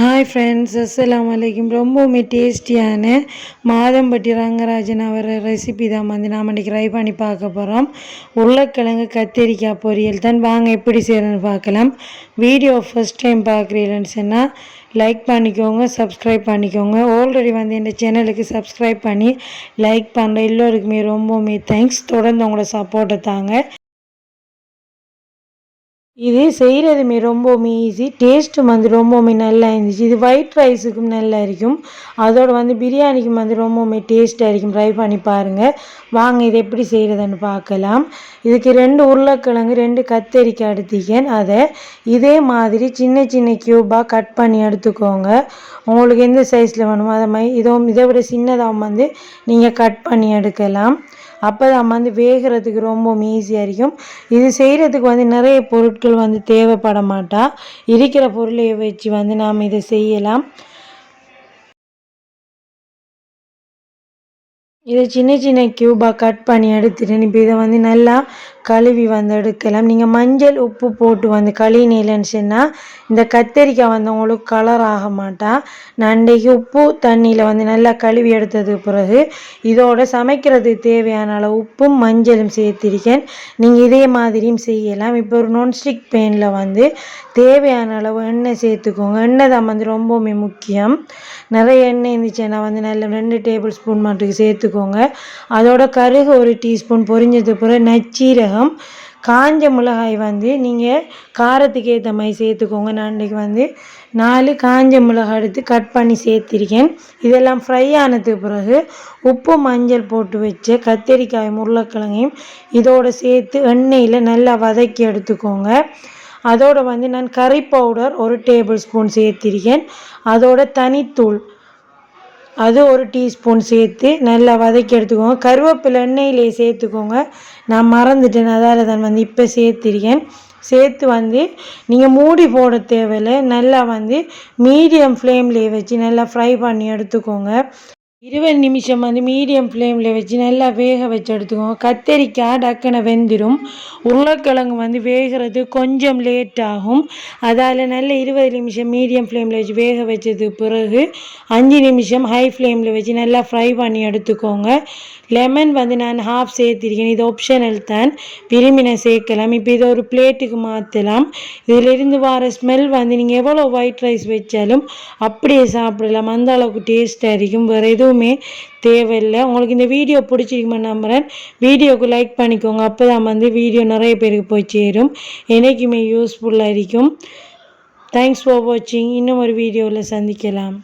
Hi friends அஸ்லாம் வலைக்கும் ரொம்பவுமே டேஸ்டியான மாதம்பட்டி ரங்கராஜன் அவர் ரெசிபி தான் வந்து நாம் இன்றைக்கி ட்ரை பண்ணி பார்க்க போகிறோம் உருளைக்கிழங்கு கத்திரிக்காய் பொரியல் தான். வாங்க எப்படி செய்யணும்னு பார்க்கலாம். வீடியோ ஃபஸ்ட் டைம் பார்க்குறீங்கன்னு சொன்னால் லைக் பண்ணிக்கோங்க சப்ஸ்கிரைப் பண்ணிக்கோங்க. ஆல்ரெடி வந்து இந்த சேனலுக்கு சப்ஸ்கிரைப் பண்ணி லைக் பண்ணுற எல்லோருக்குமே ரொம்பவுமே தேங்க்ஸ் தொடர்ந்து உங்களோட சப்போர்ட்டை தாங்க. இது செய்கிறதுமே ரொம்பவுமே ஈஸி டேஸ்ட்டும் வந்து ரொம்பவுமே நல்லா இருந்துச்சு. இது ஒயிட் ரைஸுக்கும் நல்லா இருக்கும். அதோடு வந்து பிரியாணிக்கும் வந்து ரொம்பவுமே டேஸ்ட்டாக இருக்கும். ட்ரை பண்ணி பாருங்கள் வாங்க இது எப்படி செய்கிறதுன்னு பார்க்கலாம். இதுக்கு ரெண்டு உருளைக்கிழங்கு ரெண்டு கத்தரிக்காய் எடுத்திக்கேன். அதை இதே மாதிரி சின்ன சின்ன க்யூபாக கட் பண்ணி எடுத்துக்கோங்க. உங்களுக்கு எந்த சைஸில் வேணுமோ அதை மாதிரி இதோ இதை விட சின்னதாக வந்து நீங்கள் கட் பண்ணி எடுக்கலாம். அப்போ தான் வந்து வேகிறதுக்கு ரொம்பவும் ஈஸியாக இருக்கும். இது செய்கிறதுக்கு வந்து நிறைய பொருட்கள் வந்து தேவைப்பட மாட்டா. இருக்கிற பொருளை வச்சு வந்து நாம் இதை செய்யலாம். இதை சின்ன சின்ன க்யூபாக கட் பண்ணி எடுத்துட்டு இப்போ இதை வந்து நல்லா கழுவி வந்து எடுக்கலாம். நீங்கள் மஞ்சள் உப்பு போட்டு வந்து கழுவினீங்கன்னு சொன்னால் இந்த கத்தரிக்காய் வந்து உங்களுக்கு கலர் ஆக மாட்டா. நண்டைக்கு உப்பு தண்ணியில் வந்து நல்லா கழுவி எடுத்ததுக்கு பிறகு இதோட சமைக்கிறது தேவையான அளவு உப்பும் மஞ்சளும் சேர்த்திருக்கேன். நீங்கள் இதே மாதிரியும் செய்யலாம். இப்போ ஒரு நான்ஸ்டிக் பேனில் வந்து தேவையான அளவு எண்ணெய் சேர்த்துக்கோங்க. எண்ணெய் தான் வந்து ரொம்பவுமே முக்கியம். நிறைய எண்ணெய் இருந்துச்சுன்னா வந்து நல்ல ரெண்டு டேபிள் ஸ்பூன் மட்டுக்கு சேர்த்துக்கோங்க. அதோட கருகு ஒரு டீஸ்பூன் பொரிஞ்சது பிறகு நச்சீரகம் மிளகம் காஞ்ச மிளகாய் வந்து நீங்கள் காரத்துக்கு ஏற்ற மாதிரி சேர்த்துக்கோங்க. நான் இன்றைக்கி வந்து நாலு காஞ்ச மிளகாய் எடுத்து கட் பண்ணி சேர்த்திருக்கேன். இதெல்லாம் ஃப்ரை ஆனதுக்கு பிறகு உப்பு மஞ்சள் போட்டு வச்ச கத்திரிக்காய் உருளைக்கிழங்கையும் இதோடு சேர்த்து எண்ணெயில் நல்லா வதக்கி எடுத்துக்கோங்க. அதோடு வந்து நான் கறி பவுடர் ஒரு டேபிள் ஸ்பூன் சேர்த்திருக்கேன். அதோட தனித்தூள் அது ஒரு டீஸ்பூன் சேர்த்து நல்லா வதக்கி எடுத்துக்கோங்க. கருவேப்பிலை எண்ணெயிலே சேர்த்துக்கோங்க. நான் மறந்துட்டேன் அதால் தான் வந்து இப்போ சேர்த்திருக்கேன். சேர்த்து வந்து நீங்கள் மூடி போட தேவையில்லை. நல்லா வந்து மீடியம் ஃப்ளேம்லேயே வச்சு நல்லா ஃப்ரை பண்ணி எடுத்துக்கோங்க. இருபது நிமிஷம் வந்து மீடியம் ஃப்ளேமில் வச்சு நல்லா வேக வச்சு எடுத்துக்கோங்க கத்தரிக்காய் டக்குன்னு வெந்துடும் உருளைக்கிழங்கு வந்து வேகிறது கொஞ்சம் லேட் ஆகும். அதால் நல்ல இருபது நிமிஷம் மீடியம் ஃப்ளேமில் வச்சு வேக வச்சது பிறகு அஞ்சு நிமிஷம் ஹை ஃப்ளேமில் வச்சு நல்லா ஃப்ரை பண்ணி எடுத்துக்கோங்க. லெமன் வந்து நான் ஹாஃப் சேர்த்திருக்கேன். இது ஆப்ஷனல் தான். விரும்பின சேர்க்கலாம். இப்போ இதை ஒரு பிளேட்டுக்கு மாற்றலாம் இதிலிருந்து வர ஸ்மெல் வந்து நீங்கள் எவ்வளோ ஒயிட் ரைஸ் வச்சாலும் அப்படியே சாப்பிடலாம். அந்த அளவுக்கு டேஸ்ட்டாக இருக்கும். வேறு எதுவும் எதுவுமே தேவையில்லை. உங்களுக்கு இந்த வீடியோ பிடிச்சிருக்குமா நம்புகிறேன் வீடியோவுக்கு லைக் பண்ணிக்கோங்க. அப்போ தான் வந்து வீடியோ நிறைய பேருக்கு போய் சேரும். என்றைக்குமே யூஸ்ஃபுல்லாக இருக்கும். தேங்க்ஸ் ஃபார் வாட்சிங் இன்னும் ஒரு வீடியோவில் சந்திக்கலாம்.